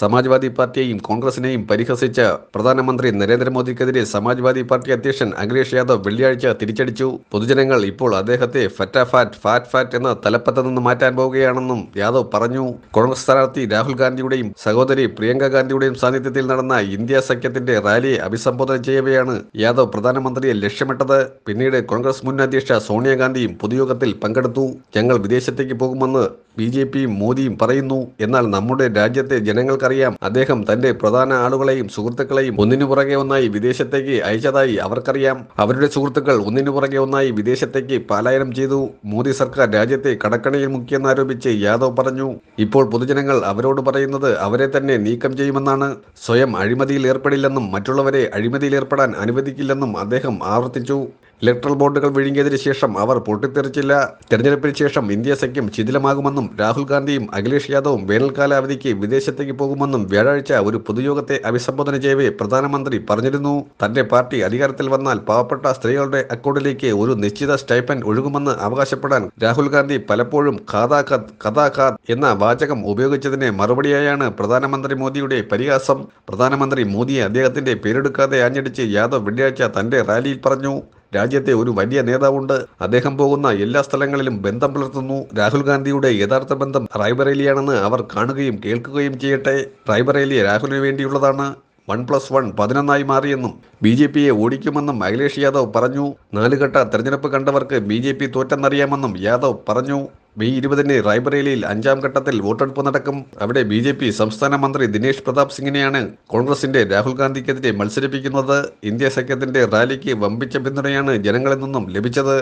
സമാജ്വാദി പാർട്ടിയെയും കോൺഗ്രസിനെയും പരിഹസിച്ച പ്രധാനമന്ത്രി നരേന്ദ്രമോദിക്കെതിരെ സമാജ്വാദി പാർട്ടി അധ്യക്ഷൻ അഖിലേഷ് യാദവ് വെള്ളിയാഴ്ച തിരിച്ചടിച്ചു. പൊതുജനങ്ങൾ ഇപ്പോൾ അദ്ദേഹത്തെ ഫറ്റാഫാറ്റ് ഫാറ്റ് ഫാറ്റ് എന്ന തലപ്പത്ത് നിന്ന് മാറ്റാൻ പോവുകയാണെന്നും യാദവ് പറഞ്ഞു. കോൺഗ്രസ് സ്ഥാനാർത്ഥി രാഹുൽ ഗാന്ധിയുടെയും സഹോദരി പ്രിയങ്ക ഗാന്ധിയുടെയും സാന്നിധ്യത്തിൽ നടന്ന ഇന്ത്യ സഖ്യത്തിന്റെ റാലിയെ അഭിസംബോധന ചെയ്യവെയാണ് യാദവ് പ്രധാനമന്ത്രിയെ ലക്ഷ്യമിട്ടത്. പിന്നീട് കോൺഗ്രസ് മുൻ അധ്യക്ഷ സോണിയാഗാന്ധിയും പൊതുയോഗത്തിൽ പങ്കെടുത്തു. ഞങ്ങൾ വിദേശത്തേക്ക് പോകുമെന്ന് ബി ജെ പിയും മോദിയും പറയുന്നു. എന്നാൽ നമ്മുടെ രാജ്യത്തെ ജനങ്ങൾക്കറിയാം അദ്ദേഹം തന്റെ പ്രധാന ആളുകളെയും സുഹൃത്തുക്കളെയും ഒന്നിനു പുറകെ ഒന്നായി വിദേശത്തേക്ക് അയച്ചതായി അവർക്കറിയാം. അവരുടെ സുഹൃത്തുക്കൾ ഒന്നിനു പുറകെ ഒന്നായി വിദേശത്തേക്ക് പലായനം ചെയ്തു. മോദി സർക്കാർ രാജ്യത്തെ കടക്കണിയിൽ മുക്കിയെന്നാരോപിച്ച് യാദവ് പറഞ്ഞു. ഇപ്പോൾ പൊതുജനങ്ങൾ അവരോട് പറയുന്നത് അവരെ തന്നെ നീക്കം ചെയ്യുമെന്നാണ്. സ്വയം അഴിമതിയിൽ ഏർപ്പെടില്ലെന്നും മറ്റുള്ളവരെ അഴിമതിയിൽ ഏർപ്പെടാൻ അനുവദിക്കില്ലെന്നും അദ്ദേഹം ആവർത്തിച്ചു. ഇലക്ട്രൽ ബോർഡുകൾ വിഴുങ്ങിയതിനു ശേഷം അവർ പൊട്ടിത്തെറിച്ചില്ല. തെരഞ്ഞെടുപ്പിന് ശേഷം ഇന്ത്യ സഖ്യം ശിഥിലമാകുമെന്നും രാഹുൽ ഗാന്ധിയും അഖിലേഷ് യാദവും വേനൽക്കാല അവധിക്ക് വിദേശത്തേക്ക് പോകുമെന്നും വ്യാഴാഴ്ച ഒരു പൊതുയോഗത്തെ അഭിസംബോധന ചെയ്യവേ പ്രധാനമന്ത്രി പറഞ്ഞിരുന്നു. തന്റെ പാർട്ടി അധികാരത്തിൽ വന്നാൽ പാവപ്പെട്ട സ്ത്രീകളുടെ അക്കൗണ്ടിലേക്ക് ഒരു നിശ്ചിത സ്റ്റൈപ്പൻ ഒഴുകുമെന്ന് അവകാശപ്പെടാൻ രാഹുൽ ഗാന്ധി പലപ്പോഴും ഖാദാഖത്ത് ഖാദ് എന്ന വാചകം ഉപയോഗിച്ചതിന് മറുപടിയായാണ് പ്രധാനമന്ത്രി മോദിയുടെ പരിഹാസം. പ്രധാനമന്ത്രി മോദിയെ അദ്ദേഹത്തിന്റെ പേരെടുക്കാതെ ആഞ്ഞടിച്ച് യാദവ് വെള്ളിയാഴ്ച തന്റെ റാലിയിൽ പറഞ്ഞു. രാജ്യത്തെ ഒരു വലിയ നേതാവുണ്ട്. അദ്ദേഹം പോകുന്ന എല്ലാ സ്ഥലങ്ങളിലും ബന്ധം പുലർത്തുന്നു. രാഹുൽ ഗാന്ധിയുടെ യഥാർത്ഥ ബന്ധം റായ്ബറേലിയാണെന്ന് അവർ കാണുകയും കേൾക്കുകയും ചെയ്യട്ടെ. റായ്ബറേലി രാഹുലിന് വേണ്ടിയുള്ളതാണ്. വൺ പ്ലസ് വൺ പതിനൊന്നായി മാറിയെന്നും ബി ജെ പിയെ ഓടിക്കുമെന്നും അഖിലേഷ് യാദവ് പറഞ്ഞു. നാലുഘട്ട തെരഞ്ഞെടുപ്പ് കണ്ടവർക്ക് ബി ജെ പി തോറ്റെന്നറിയാമെന്നും യാദവ് പറഞ്ഞു. മെയ് ഇരുപതിന് റായ്ബറേലിയിൽ അഞ്ചാം ഘട്ടത്തിൽ വോട്ടെടുപ്പ് നടക്കും. അവിടെ ബി ജെ പി സംസ്ഥാന മന്ത്രി ദിനേശ് പ്രതാപ് സിംഗിനെയാണ് കോൺഗ്രസിന്റെ രാഹുൽ ഗാന്ധിക്കെതിരെ മത്സരിപ്പിക്കുന്നത്. ഇന്ത്യ സഖ്യത്തിന്റെ റാലിക്ക് വമ്പിച്ച പിന്തുണയാണ് ജനങ്ങളിൽ നിന്നും ലഭിച്ചത്.